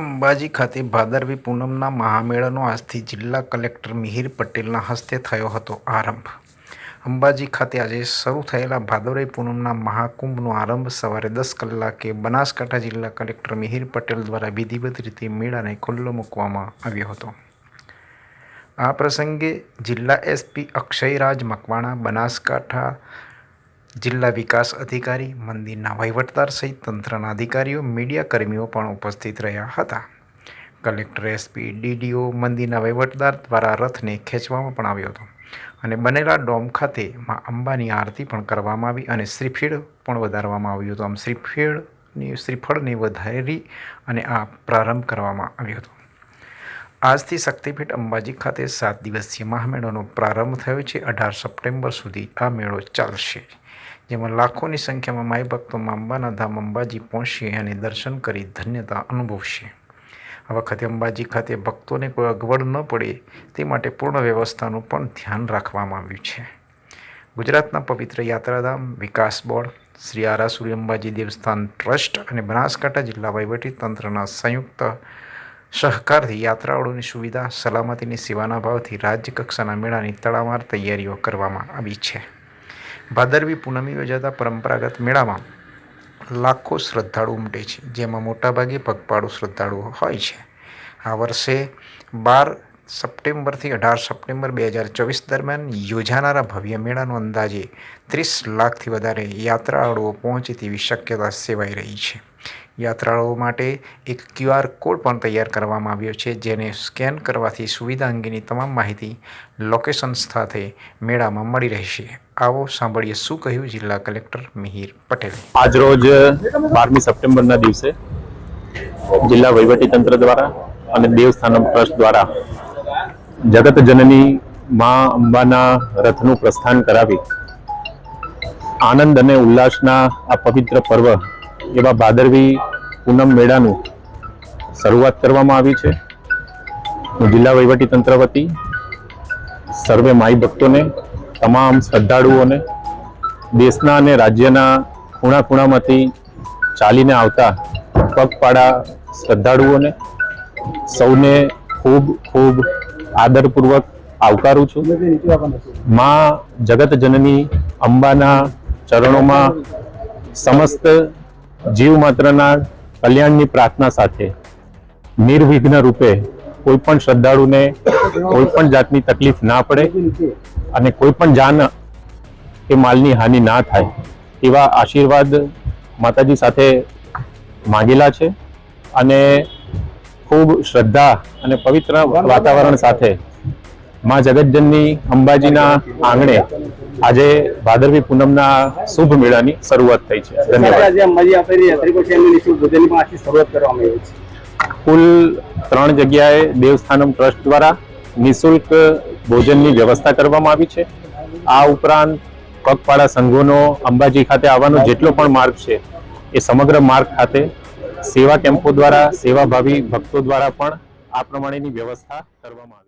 અંબાજી ખાતે ભાદરવી પૂનમના મહામેળાનો આજથી જિલ્લા કલેક્ટર મિહિર પટેલના હસ્તે થયો હતો આરંભ. અંબાજી ખાતે આજે શરૂ થયેલા ભાદરવી પૂનમના મહાકુંભનો આરંભ સવારે દસ કલાકે બનાસકાંઠા જિલ્લા કલેક્ટર મિહિર પટેલ દ્વારા વિધિવત રીતે મેળાને ખુલ્લો મૂકવામાં આવ્યો હતો. આ પ્રસંગે જિલ્લા એસપી અક્ષયરાજ મકવાણા, બનાસકાંઠા જિલ્લા વિકાસ અધિકારી મંદિરના વહીવટદાર સહિત તંત્રના અધિકારીઓ, મીડિયા કર્મીઓ પણ ઉપસ્થિત રહ્યા હતા. કલેક્ટર, એસપી, ડીડીઓ મંદિરના વહીવટદાર દ્વારા રથને ખેંચવામાં પણ આવ્યો હતો અને બનેલા ડોમ ખાતે માં અંબાની આરતી પણ કરવામાં આવી અને શ્રીફીળ પણ વધારવામાં આવ્યું હતું. આમ શ્રીફળની, શ્રીફળને વધારી અને આ પ્રારંભ કરવામાં આવ્યો હતો. આજથી શક્તિપીઠ અંબાજી ખાતે સાત દિવસીય મહામેળાનો પ્રારંભ થયો છે. અઢાર સપ્ટેમ્બર સુધી આ મેળો ચાલશે. જેમાં લાખોની સંખ્યામાં માઈ ભક્તો અંબાના ધામ અંબાજી પહોંચશે અને દર્શન કરી ધન્યતા અનુભવશે. આ વખતે અંબાજી ખાતે ભક્તોને કોઈ અગવડ ન પડે તે માટે પૂર્ણ વ્યવસ્થાનું પણ ધ્યાન રાખવામાં આવ્યું છે. ગુજરાતના પવિત્ર યાત્રાધામ, વિકાસ બોર્ડ, શ્રી આરાસુરી અંબાજી દેવસ્થાન ટ્રસ્ટ અને બનાસકાંઠા જિલ્લા તંત્રના સંયુક્ત સહકારથી યાત્રાળુઓની સુવિધા, સલામતીની સેવાના ભાવથી રાજ્યકક્ષાના મેળાની તડામાર તૈયારીઓ કરવામાં આવી છે. ભાદરવી પૂનમે યોજાતા પરંપરાગત મેળામાં લાખો શ્રદ્ધાળુ ઉમટે છે, જેમાં મોટાભાગે પગપાળુ શ્રદ્ધાળુઓ હોય છે. આ વર્ષે બાર સપ્ટેમ્બરથી અઢાર સપ્ટેમ્બર બે હજાર ચોવીસ દરમિયાન યોજાનારા ભવ્ય મેળાનો અંદાજે ત્રીસ લાખથી વધારે યાત્રાળુઓ પહોંચે તેવી શક્યતા સેવાઈ રહી છે. યાત્રાળુઓ માટે એક ક્યુઆર કોડ પણ તૈયાર કરવામાં આવ્યો છે, જેને સ્કેન કરવાથી સુવિધા અંગેની તમામ માહિતી લોકેશન સાથે મેળામાં મળી રહેશે. આવો સાંભળીએ શું કહ્યું જિલ્લા કલેક્ટર મિહિર પટેલ. આજરોજ બારમી સપ્ટેમ્બરના દિવસે જિલ્લા તંત્ર દ્વારા અને દેવસ્થાનમ ટ્રસ્ટ દ્વારા જગત જનની મા અંબાના રથનું પ્રસ્થાન કરાવી આનંદ અને ઉલ્લાસના આ પવિત્ર પર્વ એવા ભાદરવી પૂનમ મેળાનું શરૂઆત કરવામાં આવી છે. જિલ્લા વહીવટી તંત્ર વતી સર્વે માઈ ભક્તોને, તમામ શ્રદ્ધાળુઓને, દેશના અને રાજ્યના ખૂણા ખૂણામાંથી ચાલીને આવતા પગપાળા શ્રદ્ધાળુઓને સૌને ખૂબ ખૂબ આદરપૂર્વક આવકારું છું. મા જગત જનની અંબાના ચરણોમાં સમસ્ત જીવ માત્રના કલ્યાણની પ્રાર્થના સાથે, નિર્વિઘ્ન રૂપે કોઈ પણ શ્રદ્ધાળુને કોઈ પણ જાતની તકલીફ ના પડે અને કોઈ પણ જાન કે માલની હાનિ ના થાય, એવા આશીર્વાદ માતાજી સાથે માંગેલા છે અને ખૂબ શ્રદ્ધા અને પવિત્ર વાતાવરણ સાથે માં જગતજનની અંબાજીના આંગણે આજે ભાદરવી પૂનમના શુભ મેળાની શરૂઆત થઈ છે. ધન્યવાદ. કુલ ત્રણ જગ્યાએ દેવસ્થાનમ ટ્રસ્ટ દ્વારા નિઃશુલ્ક ભોજનની વ્યવસ્થા કરવામાં આવી છે. આ ઉપરાંત પગપાળા સંઘોનો અંબાજી ખાતે આવવાનો જેટલો પણ માર્ગ છે એ સમગ્ર માર્ગ ખાતે સેવા કેમ્પો દ્વારા સેવાભાવી ભક્તો દ્વારા પણ આ પ્રમાણેની વ્યવસ્થા કરવામાં આવી